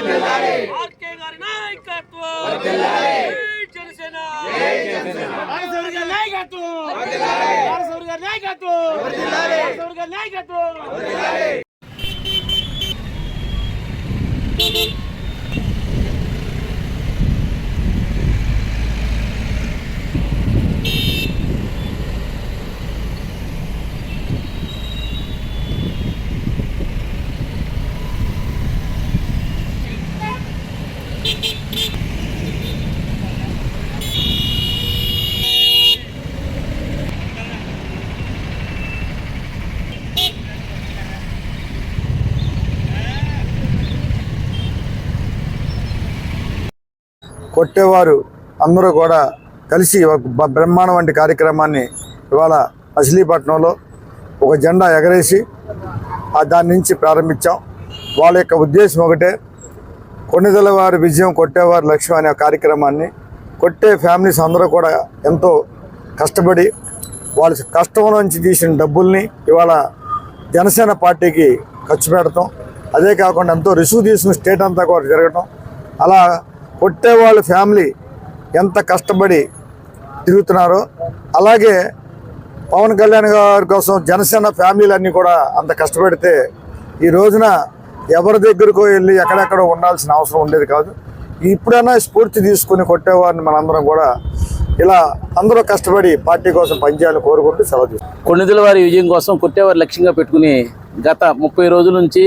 RK గారి నాయకత్వం. జనసేన. బాలశౌరి గారి నాయకత్వం. బాలశౌరి గారి నాయకత్వం. బాలశౌరి గారి నాయకత్వం. కొట్టేవారు అందరూ కూడా కలిసి ఒక బ- బ్రహ్మాండం వంటి కార్యక్రమాన్ని ఇవాళ మచిలీపట్నంలో ఒక జెండా ఎగరేసి దాని నుంచి ప్రారంభించాం. వాళ్ళ యొక్క ఉద్దేశం ఒకటే కొన్నిదల వారి విజయం కొట్టేవారు లక్ష్యం అనే కార్యక్రమాన్ని. కొట్టే ఫ్యామిలీస్ అందరూ కూడా ఎంతో కష్టపడి వాళ్ళ కష్టం నుంచి తీసిన డబ్బుల్ని ఇవాళ జనసేన పార్టీకి ఖర్చు పెడతాం. అదే కాకుండా ఎంతో రిసువు తీసుకుని స్టేట్ అంతా కూడా జరగటం అలా కొట్టే వాళ్ళ ఫ్యామిలీ ఎంత కష్టపడి తిరుగుతున్నారో అలాగే పవన్ కళ్యాణ్ గారి కోసం జనసేన ఫ్యామిలీలన్నీ కూడా అంత కష్టపడితే ఈ రోజున ఎవరి దగ్గరకు వెళ్ళి ఎక్కడెక్కడ ఉండాల్సిన అవసరం ఉండేది కాదు. ఇప్పుడైనా స్ఫూర్తి తీసుకుని కొట్టేవారిని మనందరం కూడా ఇలా అందరూ కష్టపడి పార్టీ కోసం పనిచేయాలని కోరుకుంటూ సెలవు తీసుకుంటాం కొన్నిదల వారి విజయం కోసం కొట్టేవారి లక్ష్యంగా పెట్టుకుని గత ముప్పై రోజుల నుంచి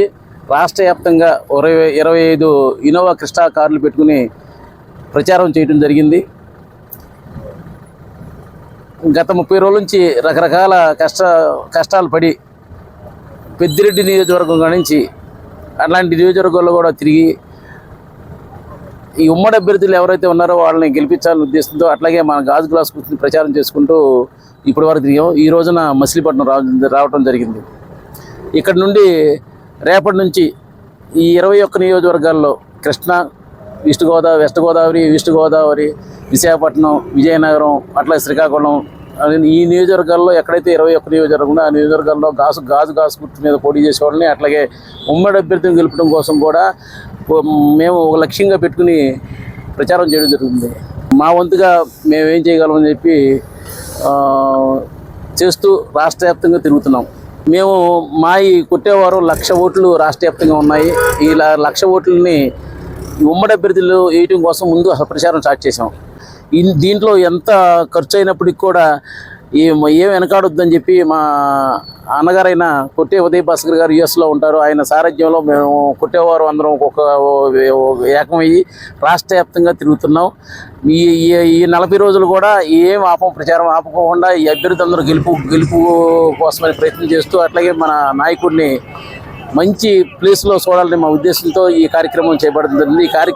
రాష్ట్ర వ్యాప్తంగా ఇరవై ఇరవై ఐదు ఇన్నోవా క్రిస్టా కార్లు పెట్టుకుని ప్రచారం చేయడం జరిగింది. గత ముప్పై రోజుల నుంచి రకరకాల కష్ట కష్టాలు పడి పెద్దిరెడ్డి నియోజకవర్గం నుంచి అట్లాంటి నియోజకవర్గాల్లో కూడా తిరిగి ఈ ఉమ్మడి అభ్యర్థులు ఎవరైతే ఉన్నారో వాళ్ళని గెలిపించాలని ఉద్దేశంతో అట్లాగే మన గాజు గ్లాస్ కూర్చుని ప్రచారం చేసుకుంటూ ఇప్పటి వరకు తిరిగాం. ఈ రోజున మచిలీపట్నం రావ రావడం జరిగింది. ఇక్కడ నుండి రేపటి నుంచి ఈ ఇరవై ఒక్క నియోజకవర్గాల్లో Krishna east Godavari west Godavari east Godavari Visakhapatnam Vizianagaram అట్లా శ్రీకాకుళం. ఈ నియోజకవర్గాల్లో ఎక్కడైతే ఇరవై ఒక్క నియోజకవర్గం ఆ నియోజకవర్గాల్లో గాజు గాజు గాసు గుర్తు మీద పోటీ చేసేవాళ్ళని అట్లాగే ఉమ్మడి అభ్యర్థిని గెలపడం కోసం కూడా మేము ఒక లక్ష్యంగా పెట్టుకుని ప్రచారం చేయడం జరుగుతుంది. మా వంతుగా మేము ఏం చేయగలమని చెప్పి చేస్తూ రాష్ట్ర వ్యాప్తంగా తిరుగుతున్నాం. మేము మా ఈ కొట్టేవారు లక్ష ఓట్లు రాష్ట్ర వ్యాప్తంగా ఉన్నాయి. ఈ లక్ష ఓట్లని ఉమ్మడి అభ్యర్థులు వేయటం కోసం ముందు ప్రచారం స్టార్ట్ చేసాం ఇన్- దీంట్లో ఎంత ఖర్చు అయినప్పటికి కూడా ఈ ఏం వెనకాడొద్దని చెప్పి మా అన్నగారైన కొట్టే ఉదయ్ భాస్కర్ గారు యుఎస్లో ఉంటారు. ఆయన సారథ్యంలో మేము కొట్టేవారు అందరం ఒక్కొక్క ఏకమయ్యి రాష్ట్ర వ్యాప్తంగా తిరుగుతున్నాం ఈ ఈ- నలభై రోజులు కూడా ఏం ఆపం ప్రచారం ఆపకోకుండా ఈ అభ్యర్థులందరూ గెలుపు గెలుపు కోసమని ప్రయత్నం చేస్తూ అట్లాగే మన నాయకుడిని మంచి ప్లేస్లో చూడాలని మా ఉద్దేశంతో ఈ కార్యక్రమం చేపడుతుంది. ఈ కార్యక్రమం